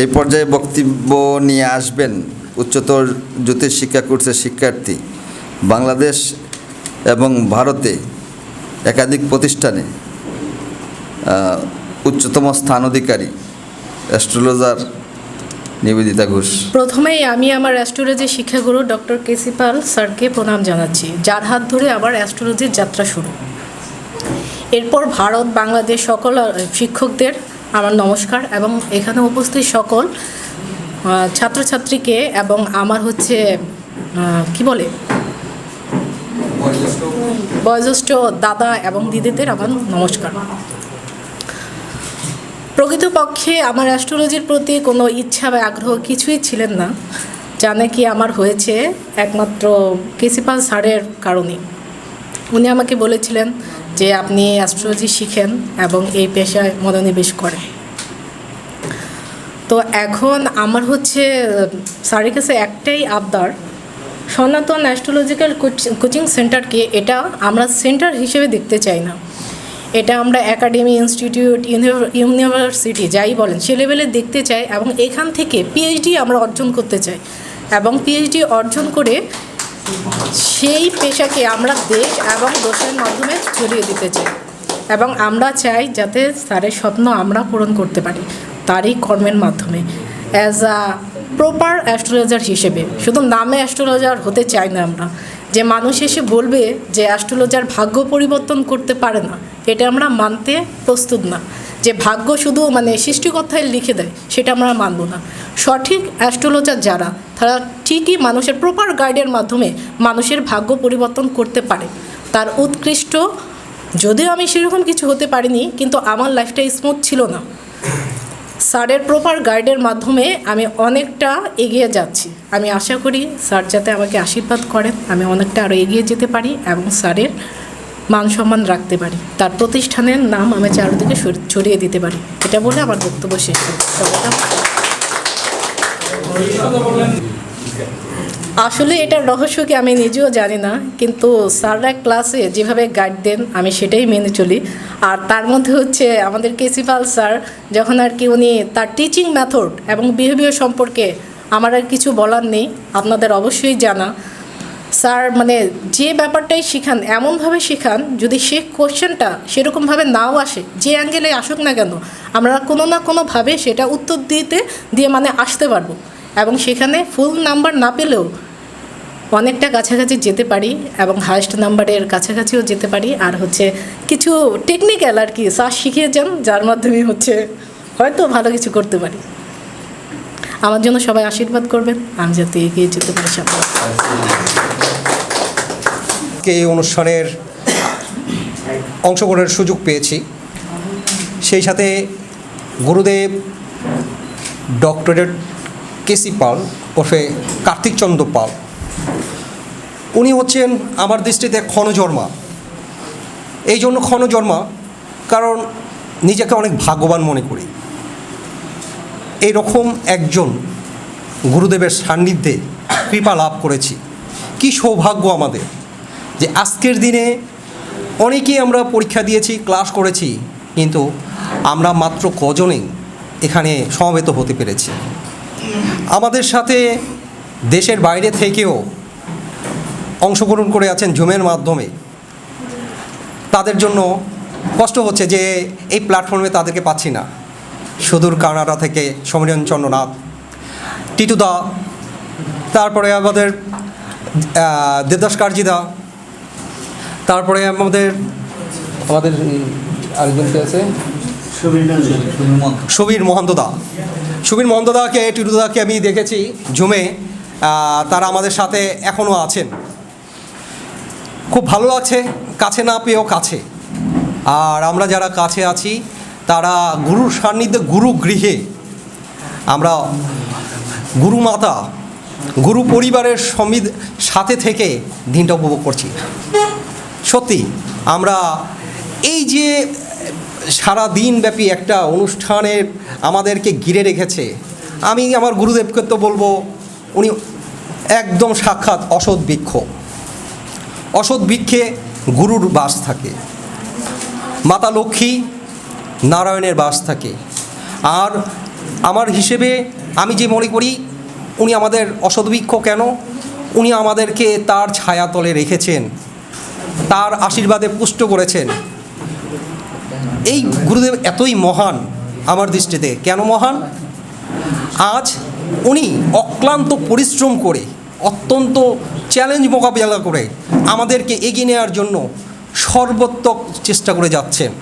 এই পর্যায়ে বক্তব্য নিয়ে আসবেন উচ্চতর জ্যোতিষ শিক্ষা কোর্সের শিক্ষার্থী বাংলাদেশ এবং ভারতে একাধিক প্রতিষ্ঠানে উচ্চতম স্থান অধিকারী অ্যাস্ট্রোলজার নিবেদিতা ঘোষ। প্রথমেই আমি আমার অ্যাস্ট্রোলজি শিক্ষাগুরু ডক্টর কেসি পাল স্যারকে প্রণাম জানাচ্ছি। যার হাত ধরে আবার অ্যাস্ট্রোলজির যাত্রা শুরু। এরপর ভারত, বাংলাদেশ সকল শিক্ষকদের আমার নমস্কার এবং এখানে উপস্থিত সকল ছাত্রছাত্রীকে এবং আমার হচ্ছে কি বলে? বয়োজ্যেষ্ঠ দাদা এবং দিদিদের আমার নমস্কার। প্রকৃতপক্ষে আমার অ্যাস্ট্রোলজির প্রতি কোনো ইচ্ছা বা আগ্রহ কিছুই ছিলেন না, যা নাকি আমার হয়েছে একমাত্র কেসিপাল স্যারের কারণে। উনি আমাকে বলেছিলেন যে আপনি অ্যাস্ট্রোলজি শিখেন এবং এই পেশায় মনোনিবেশ করেন। তো এখন আমার হচ্ছে, স্যারের কাছে একটাই আবদার, সনাতন অ্যাস্ট্রোলজিক্যাল কোচিং সেন্টারকে এটা আমরা সেন্টার হিসেবে দেখতে চাই না। এটা আমরা একাডেমি ইনস্টিটিউট ইউনিভার্সিটি যাই বলেন, সে লেভেলে দেখতে চাই এবং এখান থেকে পিএইচডি আমরা অর্জন করতে চাই। এবং পিএইচডি অর্জন করে সেই পেশাকে আমরা দেশ এবং দেশের মাধ্যমে ছড়িয়ে দিতে চাই। এবং আমরা চাই যাতে স্যারের স্বপ্ন আমরা পূরণ করতে পারি, তারই কর্মের মাধ্যমে। অ্যাজ আ প্রপার অ্যাস্ট্রোলজার হিসেবে, শুধু নামে অ্যাস্ট্রোলজার হতে চাই না আমরা। যে মানুষ এসে বলবে যে অ্যাস্ট্রোলজার ভাগ্য পরিবর্তন করতে পারে না, এটা আমরা মানতে প্রস্তুত না। যে ভাগ্য শুধু মানে সৃষ্টিকর্তায় লিখে দেয়, সেটা আমরা মানব না। সঠিক অ্যাস্ট্রোলজার যারা, তারা ঠিকই মানুষের প্রপার গাইডের মাধ্যমে মানুষের ভাগ্য পরিবর্তন করতে পারে। তার উৎকৃষ্ট, যদিও আমি সেরকম কিছু হতে পারিনি, কিন্তু আমার লাইফটা স্মুথ ছিল না। স্যারের প্রপার গাইডের মাধ্যমে আমি অনেকটা এগিয়ে যাচ্ছি। আমি আশা করি স্যার যাতে আমাকে আশীর্বাদ করেন, আমি অনেকটা আরও এগিয়ে যেতে পারি এবং স্যারের মান সম্মান রাখতে পারি। তার প্রতিষ্ঠানের নাম আমি চারদিকে ছড়িয়ে দিতে পারি। এটা বলে আমার বক্তব্য শেষ আসলে এটার রহস্য কি আমি নিজেও জানি না, কিন্তু স্যাররা ক্লাসে যেভাবে গাইড দেন, আমি সেটাই মেনে চলি। আর তার মধ্যে হচ্ছে আমাদের কেসিপাল স্যার, যখন আর কি উনি তার টিচিং মেথড এবং বিহেভিয়ার সম্পর্কে আমার আর কিছু বলার নেই, আপনাদের অবশ্যই জানা। স্যার মানে যে ব্যাপারটাই শেখান, এমনভাবে শেখান, যদি সে কোশ্চেনটা সেরকমভাবে নাও আসে, যে অ্যাঙ্গেলে আসুক না কেন, আমরা কোনো না কোনোভাবে সেটা উত্তর দিতে, দিয়ে মানে আসতে পারব। এবং সেখানে ফুল নাম্বার না পেলেও অনেকটা কাছাকাছি যেতে পারি এবং হায়েস্ট নাম্বারের কাছাকাছিও যেতে পারি। আর হচ্ছে কিছু টেকনিক্যাল আর কি স্যার শিখিয়ে যান, যার মাধ্যমে হচ্ছে হয়তো ভালো কিছু করতে পারি। আমার জন্য সবাই আশীর্বাদ করবেন। আমি যাতে এগিয়ে যেতে পারি এই অনুষ্ঠানের অংশগ্রহণের সুযোগ পেয়েছি। সেই সাথে গুরুদেব ডক্টরেট কেসি পাল ওরফে কার্তিক চন্দ্র পাল। উনি হচ্ছেন আমার দৃষ্টিতে ক্ষণজর্মা এই জন্য ক্ষণজর্মা কারণ নিজেকে অনেক ভাগ্যবান মনে করি। এই রকম একজন গুরুদেবের সান্নিধ্যে কৃপা লাভ করেছি। কি সৌভাগ্য আমাদের যে আজকের দিনে অনেকেই আমরা পরীক্ষা দিয়েছি, ক্লাস করেছি, কিন্তু আমরা মাত্র কজনেই এখানে সমবেত হতে পেরেছি। আমাদের সাথে দেশের বাইরে থেকেও অংশগ্রহণ করে আছেন জুমের মাধ্যমে। তাদের জন্য কষ্ট হচ্ছে যে এই প্ল্যাটফর্মে তাদেরকে পাচ্ছি না। সুদূর কানাডা থেকে সমীরণ চন্দ্রনাথ। টিটুদা তারপরে আমাদের দেবদাস কার্জিদা তারপরে আমাদের আমাদের আরেকজন কে আছে? সুবীর মহন্তদা সুবীর মহন্তদাকে টিটুদাকে আমি দেখেছি আহ, তারা আমাদের সাথে এখনও আছেন। খুব ভালো লাগছে কাছে না পেয়েও কাছে। আর আমরা যারা কাছে আছি তারা গুরুর সান্নিধ্যে গুরু গৃহে। আমরা গুরু মাতা, গুরু পরিবারের সমিদ সাথে থেকে দিনটা উপভোগ করছি। সত্যি, আমরা এই যে সারা দিনব্যাপী একটা অনুষ্ঠানের আমাদেরকে ঘিরে রেখেছে, আমি আমার গুরুদেবকে তো বলব, উনি একদম সাক্ষাৎ অসৎ বৃক্ষ অসৎ বৃক্ষে গুরুর বাস থাকে। মাতা লক্ষ্মী নারায়ণের বাস থাকে। আর আমার হিসেবে আমি যে মনে করি, উনি আমাদের অসদবৃক্ষ কেন? উনি আমাদেরকে তার ছায়াতলে রেখেছেন, তার আশীর্বাদে পুষ্ট করেছেন। এই গুরুদেব এতই মহান আমার দৃষ্টিতে। কেন মহান? আজ উনি অক্লান্ত পরিশ্রম করে, অত্যন্ত চ্যালেঞ্জ মোকাবিলা করে আমাদেরকে এগিয়ে নেওয়ার জন্য সর্বোত্তক চেষ্টা করে যাচ্ছেন।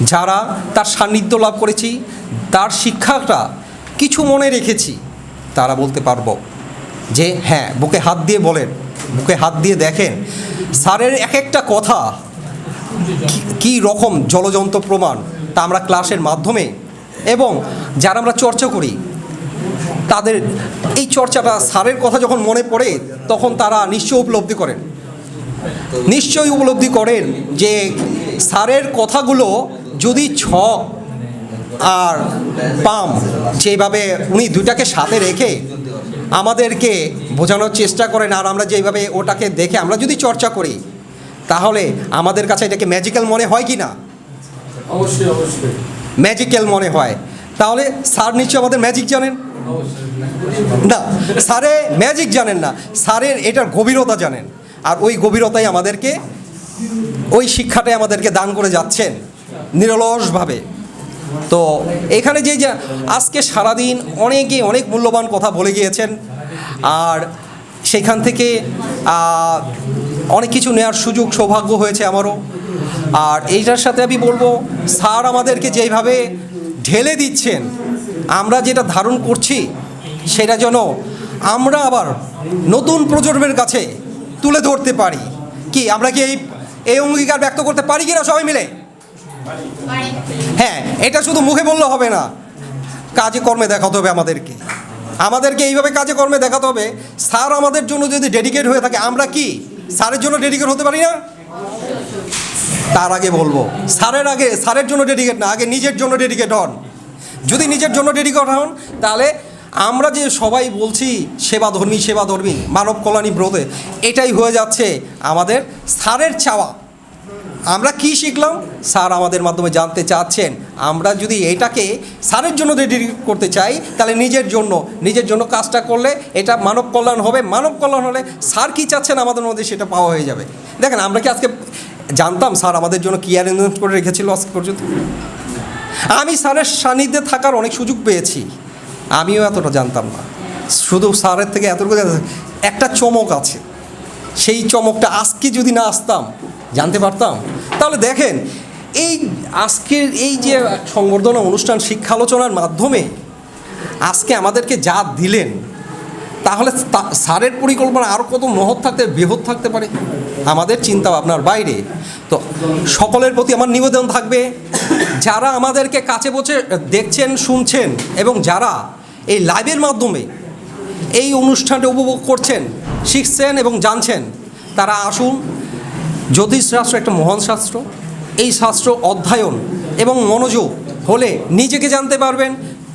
যারা তার সান্নিধ্য লাভ করেছি, তার শিক্ষাটা কিছু মনে রেখেছি, তারা বলতে পারব যে হ্যাঁ বুকে হাত দিয়ে বলেন, বুকে হাত দিয়ে দেখেন, স্যারের এক একটা কথা কি- রকম জলযন্ত প্রমাণ তা আমরা ক্লাসের মাধ্যমে এবং যারা আমরা চর্চা করি, তাদের এই চর্চাটা স্যারের কথা যখন মনে পড়ে, তখন তারা নিশ্চয় উপলব্ধি করেন। নিশ্চয়ই উপলব্ধি করেন যে স্যারের কথাগুলো যদি ছক আর পাম যেভাবে উনি দুইটাকে সাথে রেখে আমাদেরকে বোঝানোর চেষ্টা করেন আর আমরা যেভাবে ওটাকে দেখে আমরা যদি চর্চা করি তাহলে আমাদের কাছে এটাকে ম্যাজিক্যাল মনে হয় কি না? অবশ্যই অবশ্যই। ম্যাজিক্যাল মনে হয়। তাহলে স্যার নিশ্চয়ই আমাদের ম্যাজিক জানেন? না স্যারে ম্যাজিক জানেন না। স্যারের এটার গভীরতা জানেন। আর ওই গভীরতাই আমাদেরকে ওই শিক্ষাটাই আমাদেরকে দান করে যাচ্ছেন। নিরলসভাবে। তো এখানে যে যে আজকে সারাদিন অনেকে অনেক মূল্যবান কথা বলে গিয়েছেন আর সেখান থেকে অনেক কিছু নেওয়ার সুযোগ, সৌভাগ্য হয়েছে আমারও। আর এইটার সাথে আমি বলব, স্যার আমাদেরকে যেইভাবে ঢেলে দিচ্ছেন, আমরা যেটা ধারণ করছি, সেটা যেন আমরা আবার নতুন প্রজন্মের কাছে তুলে ধরতে পারি। কি, আমরা কি এই এই অঙ্গীকার ব্যক্ত করতে পারি কিনা সবাই মিলে? হ্যাঁ এটা শুধু মুখে বললে হবে না। কাজে কর্মে দেখাতে হবে আমাদেরকে। আমাদেরকে এইভাবে কাজে কর্মে দেখাতে হবে। স্যার আমাদের জন্য যদি ডেডিকেট হয়ে থাকে, আমরা কি? স্যারের জন্য ডেডিকেট হতে পারি না? তার আগে বলব, স্যারের আগে, স্যারের জন্য ডেডিকেট না, আগে নিজের জন্য ডেডিকেট হন। যদি নিজের জন্য ডেডিকেট হন, তাহলে আমরা যে সবাই বলছি সেবা ধর্মী সেবা ধর্মী মানব কল্যাণী ব্রতে, এটাই হয়ে যাচ্ছে আমাদের স্যারের চাওয়া। আমরা কি শিখলাম? স্যার আমাদের মাধ্যমে জানতে চাচ্ছেন। আমরা যদি এটাকে স্যারের জন্য রেডি করতে চাই, তাহলে নিজের জন্য নিজের জন্য কাজটা করলে এটা মানব কল্যাণ হবে। মানব কল্যাণ হলে স্যার কি চাচ্ছেন আমাদের মধ্যে সেটা পাওয়া হয়ে যাবে। দেখেন, আমরা কি আজকে জানতাম স্যার আমাদের জন্য কী অ্যারেঞ্জমেন্ট করে রেখেছিল আজ পর্যন্ত? আমি স্যারের সান্নিধ্যে থাকার অনেক সুযোগ পেয়েছি। আমিও এতটা জানতাম না। শুধু স্যারের থেকে এতটুকু একটা চমক আছে। সেই চমকটা আজকে যদি না আসতাম জানতে পারতাম? তাহলে দেখেন, এই আজকের এই যে সংবর্ধনা অনুষ্ঠান শিক্ষালোচনার মাধ্যমে আজকে আমাদেরকে যা দিলেন, তাহলে স্যারের পরিকল্পনা আরও কত মহৎ থাকতে, বৃহৎ থাকতে পারে? আমাদের চিন্তা ভাবনার বাইরে। তো সকলের প্রতি আমার নিবেদন থাকবে, যারা আমাদেরকে কাছে বসে দেখছেন, শুনছেন, এবং যারা এই লাইভের মাধ্যমে এই অনুষ্ঠানটা উপভোগ করছেন, শিখছেন এবং জানছেন, তারা আসুন জ্যোতিষ শাস্ত্র একটা মহান শাস্ত্র। এই শাস্ত্র অধ্যয়ন এবং মনোযোগ হলে নিজেকে জানতে পারবেন।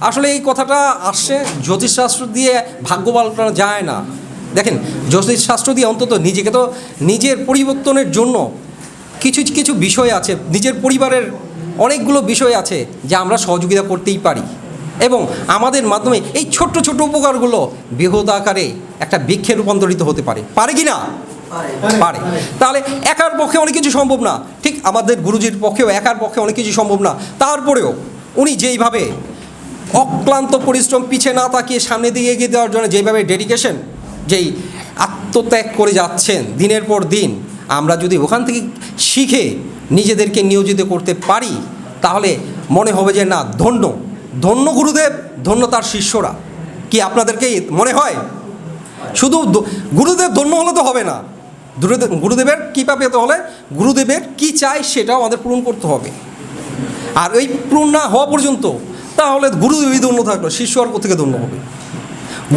আসলে এই কথাটা আসছে জ্যোতিষশাস্ত্র দিয়ে ভাগ্য পাল্টানো যায় না। দেখেন, জ্যোতিষশাস্ত্র দিয়ে অন্তত নিজেকে তো নিজের পরিবর্তনের জন্য কিছু কিছু বিষয় আছে, নিজের পরিবারের অনেকগুলো বিষয় আছে যা আমরা সহযোগিতা করতেই পারি। এবং আমাদের মাধ্যমে এই ছোট্ট ছোট্ট উপকারগুলো বৃহৎ আকারে একটা বৃক্ষে রূপান্তরিত হতে পারে। পারে কি না? পারে। তাহলে একার পক্ষে অনেক কিছু সম্ভব না। ঠিক আমাদের গুরুজির পক্ষেও একার পক্ষে অনেক কিছু সম্ভব না। তারপরেও উনি যেইভাবে অক্লান্ত পরিশ্রম পিছে না তাকিয়ে সামনে দিকে এগিয়ে দেওয়ার জন্য যেইভাবে ডেডিকেশন যেই আত্মত্যাগ করে যাচ্ছেন দিনের পর দিন, আমরা যদি ওখান থেকে শিখে নিজেদেরকে নিয়োজিত করতে পারি, তাহলে মনে হবে যে না, ধন্য। ধন্য গুরুদেব, ধন্য তার শিষ্যরা। কি আপনাদেরকে মনে হয়? শুধু গুরুদেব ধন্য হলে তো হবে না। গুরুদেবের কৃপা পেতে হলে গুরুদেবের কি চাই সেটাও আমাদের পূরণ করতে হবে। আর ওই পূরণ না হওয়া পর্যন্ত তাহলে গুরুদেবই ধন্য থাকল, শিষ্য আর থেকে ধন্য হবে?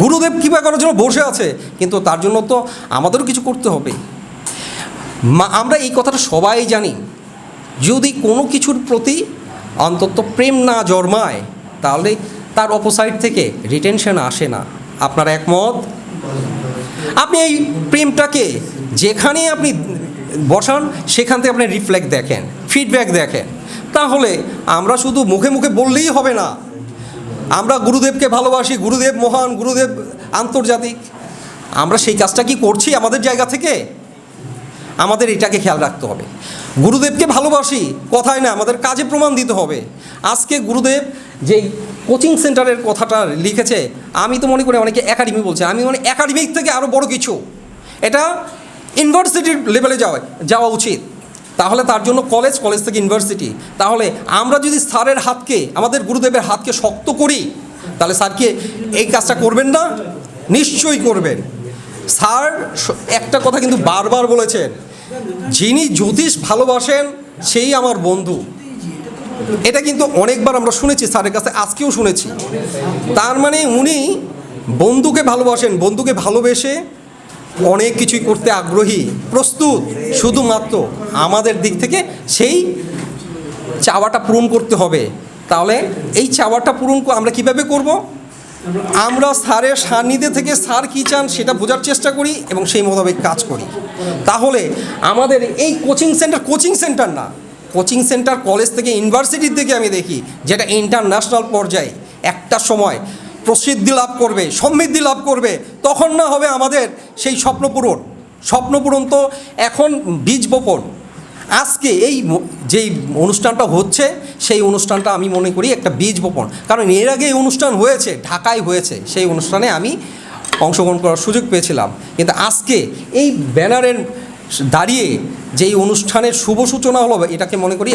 গুরুদেব কৃপা করার জন্য বসে আছে, কিন্তু তার জন্য তো আমাদেরও কিছু করতে হবে। আমরা এই কথাটা সবাই জানি। যদি কোনো কিছুর প্রতি অন্তত প্রেম না জন্মায়, তাহলে তার অপোসাইড থেকে রিটেনশন আসে না। আপনার একমত? আপনি এই প্রেমটাকে যেখানে আপনি বসান, সেখান থেকে আপনি রিফ্লেক্ট দেখেন ফিডব্যাক দেখেন। তাহলে আমরা শুধু মুখে মুখে বললেই হবে না। আমরা গুরুদেবকে ভালোবাসি, গুরুদেব মহান, গুরুদেব আন্তর্জাতিক। আমরা সেই কাজটা কি করছি আমাদের জায়গা থেকে? আমাদের এটাকে খেয়াল রাখতে হবে। গুরুদেবকে ভালোবাসি, কথায় না, আমাদের কাজে প্রমাণ দিতে হবে। আজকে গুরুদেব যেই কোচিং সেন্টারের কথাটা লিখেছে। আমি তো মনে করি অনেকে একাডেমি বলছে। আমি মনে একাডেমিক থেকে আরও বড় কিছু। এটা ইউনিভার্সিটির লেভেলে যাওয়া যাওয়া উচিত। তাহলে তার জন্য কলেজ কলেজ থেকে ইউনিভার্সিটি। তাহলে আমরা যদি স্যারের হাতকে, আমাদের গুরুদেবের হাতকে শক্ত করি, তাহলে স্যারকে এই কাজটা করবেন না? নিশ্চয়ই করবেন। স্যার একটা কথা কিন্তু বারবার বলেছেন, যিনি জ্যোতিষ ভালোবাসেন, সেই আমার বন্ধু। এটা কিন্তু অনেকবার আমরা শুনেছি, স্যারের কাছে আজকেও শুনেছি। তার মানে উনি বন্ধুকে ভালোবাসেন, বন্ধুকে ভালোবেসে অনেক কিছুই করতে আগ্রহী, প্রস্তুত, শুধুমাত্র আমাদের দিক থেকে সেই চাওয়াটা পূরণ করতে হবে। তাহলে এই চাওয়াটা পূরণ আমরা কীভাবে করব? আমরা স্যারের সান্নিধ্যে থেকে স্যার কী চান সেটা বোঝার চেষ্টা করি এবং সেই মোতাবেক কাজ করি। তাহলে আমাদের এই কোচিং সেন্টার কোচিং সেন্টার না কোচিং সেন্টার কলেজ থেকে ইউনিভার্সিটির থেকে আমি দেখি, যেটা ইন্টারন্যাশনাল পর্যায়ে, একটা সময় প্রসিদ্ধি লাভ করবে, সমৃদ্ধি লাভ করবে, তখন না হবে আমাদের সেই স্বপ্ন পূরণ। স্বপ্ন পূরণ তো এখন বীজ বপন। আজকে এই যেই অনুষ্ঠানটা হচ্ছে, সেই অনুষ্ঠানটা আমি মনে করি একটা বীজ বপন। কারণ এর আগে এই অনুষ্ঠান হয়েছে, ঢাকায় হয়েছে, সেই অনুষ্ঠানে আমি অংশগ্রহণ করার সুযোগ পেয়েছিলাম। কিন্তু আজকে এই ব্যানারের দাঁড়িয়ে যেই অনুষ্ঠানের শুভ সূচনা হলো, এটাকে মনে করি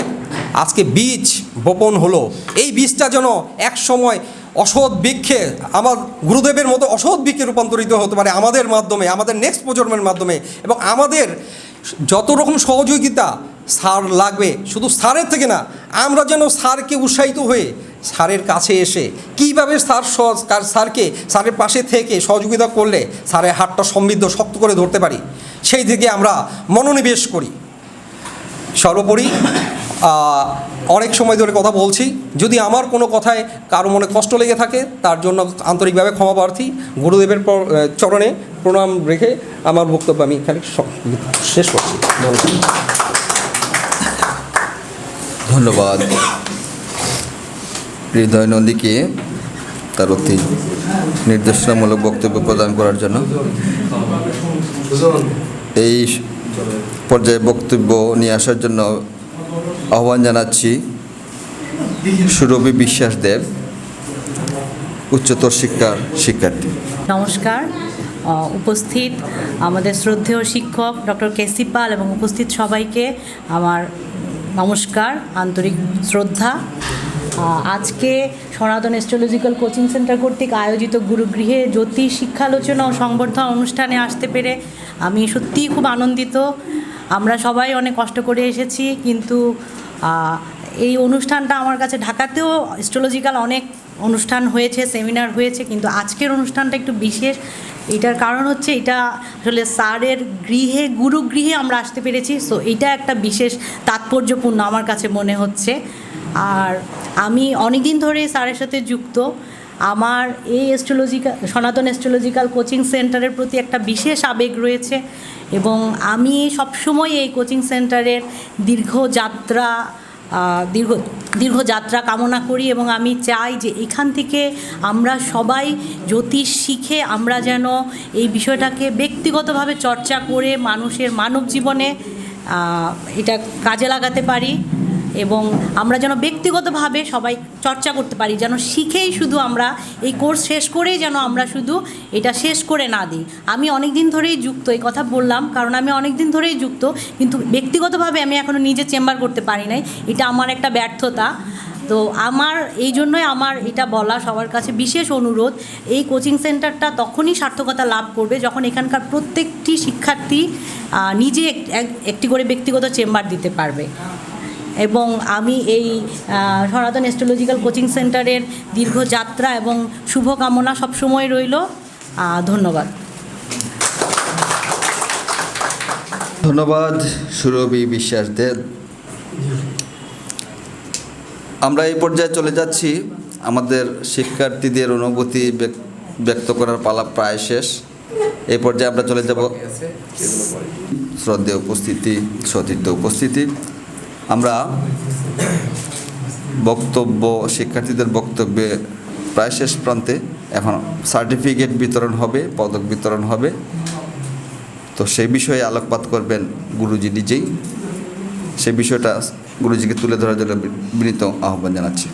আজকে বীজ বপন হলো। এই বীজটা যেন এক সময় অসৎ বৃক্ষে, আমার গুরুদেবের মতো অসৎ বৃক্ষে রূপান্তরিত হতে পারে আমাদের মাধ্যমে, আমাদের নেক্সট প্রজন্মের মাধ্যমে এবং আমাদের যত রকম সহযোগিতা সার লাগবে, শুধু সারের থেকে না, আমরা যেন সারকে উৎসাহিত হয়ে স্যারের কাছে এসে, কীভাবে স্যার স্যারকে স্যারের পাশে থেকে সহযোগিতা করলে স্যারের হাতটা সমৃদ্ধ, শক্ত করে ধরতে পারি? সেই দিকে আমরা মনোনিবেশ করি। সর্বোপরি অনেক সময় ধরে কথা বলছি, যদি আমার কোনো কথায় কারও মনে কষ্ট লেগে থাকে, তার জন্য আন্তরিকভাবে ক্ষমা প্রার্থী, গুরুদেবের চরণে প্রণাম রেখে আমার বক্তব্য আমি এখানে শেষ করছি। ধন্যবাদ। হৃদয় নন্দীকে তার অতি নির্দেশনামূলক বক্তব্য প্রদান করার জন্য এই পর্যায়ে বক্তব্য নিয়ে আসার জন্য আহ্বান জানাচ্ছি সুরভি বিশ্বাস দেব, উচ্চতর শিক্ষার শিক্ষার্থী। নমস্কার। উপস্থিত আমাদের শ্রদ্ধেয় শিক্ষক ডক্টর কেসি পাল এবং উপস্থিত সবাইকে আমার নমস্কার, আন্তরিক শ্রদ্ধা আজকে সনাতন অ্যাস্ট্রোলজিক্যাল কোচিং সেন্টার কর্তৃক আয়োজিত গুরুগৃহে জ্যোতিষ, শিক্ষালোচনা ও সংবর্ধনা অনুষ্ঠানে আসতে পেরে আমি সত্যিই খুব আনন্দিত। আমরা সবাই অনেক কষ্ট করে এসেছি, কিন্তু এই অনুষ্ঠানটা আমার কাছে ঢাকাতেও অ্যাস্ট্রোলজিক্যাল অনেক অনুষ্ঠান হয়েছে সেমিনার হয়েছে, কিন্তু আজকের অনুষ্ঠানটা একটু বিশেষ। এটার কারণ হচ্ছে এটা আসলে স্যারের গৃহে, গুরুগৃহে আমরা আসতে পেরেছি সো এটা একটা বিশেষ তাৎপর্যপূর্ণ আমার কাছে মনে হচ্ছে। আর আমি অনেক দিন ধরে স্যারের সাথে যুক্ত। আমার এই অ্যাস্ট্রোলজিক্যাল সনাতন অ্যাস্ট্রোলজিক্যাল কোচিং সেন্টারের প্রতি একটা বিশেষ আবেগ রয়েছে এবং আমি সবসময় এই কোচিং সেন্টারের দীর্ঘ যাত্রা দীর্ঘ দীর্ঘ যাত্রা কামনা করি এবং আমি চাই যে এখান থেকে আমরা সবাই জ্যোতিষ শিখে আমরা যেন এই বিষয়টাকে ব্যক্তিগতভাবে চর্চা করে মানুষের মানব জীবনে এটা কাজে লাগাতে পারি। এবং আমরা যেন ব্যক্তিগতভাবে সবাই চর্চা করতে পারি, যেন শিখেই শুধু আমরা এই কোর্স শেষ করেই যেন আমরা শুধু এটা শেষ করে না দিই। আমি অনেক দিন ধরেই যুক্ত, এই কথা বললাম, কারণ আমি অনেক দিন ধরেই যুক্ত, কিন্তু ব্যক্তিগতভাবে আমি এখনও নিজে চেম্বার করতে পারি নাই। এটা আমার একটা ব্যর্থতা। তো আমার, এই জন্যই আমার এটা বলা সবার কাছে বিশেষ অনুরোধ, এই কোচিং সেন্টারটা তখনই সার্থকতা লাভ করবে যখন এখানকার প্রত্যেকটি শিক্ষার্থী নিজে এক- এক- একটি করে ব্যক্তিগত চেম্বার দিতে পারবে। এবং আমি এই সনাতন অ্যাস্ট্রোলজিক্যাল কোচিং সেন্টারের দীর্ঘ যাত্রা এবং শুভকামনা সবসময় রইল। ধন্যবাদ। ধন্যবাদ, সুরভি বিশ্বাস দেব। আমরা এই পর্যায়ে চলে যাচ্ছি। আমাদের শিক্ষার্থীদের অনুভূতি ব্যক- ব্যক্ত করার পালা প্রায় শেষ। এই পর্যায়ে আমরা চলে যাব। শ্রদ্ধেয় উপস্থিতি, সতীর্থ উপস্থিতি। আমরা বক্তব্য, শিক্ষার্থীদের বক্তব্যে প্রায় শেষ প্রান্তে এখন সার্টিফিকেট বিতরণ হবে, পদক বিতরণ হবে। তো সেই বিষয়ে আলোকপাত করবেন গুরুজি নিজেই। সেই বিষয়টা গুরুজিকে তুলে ধরার জন্য বিনীত আহ্বান জানাচ্ছি।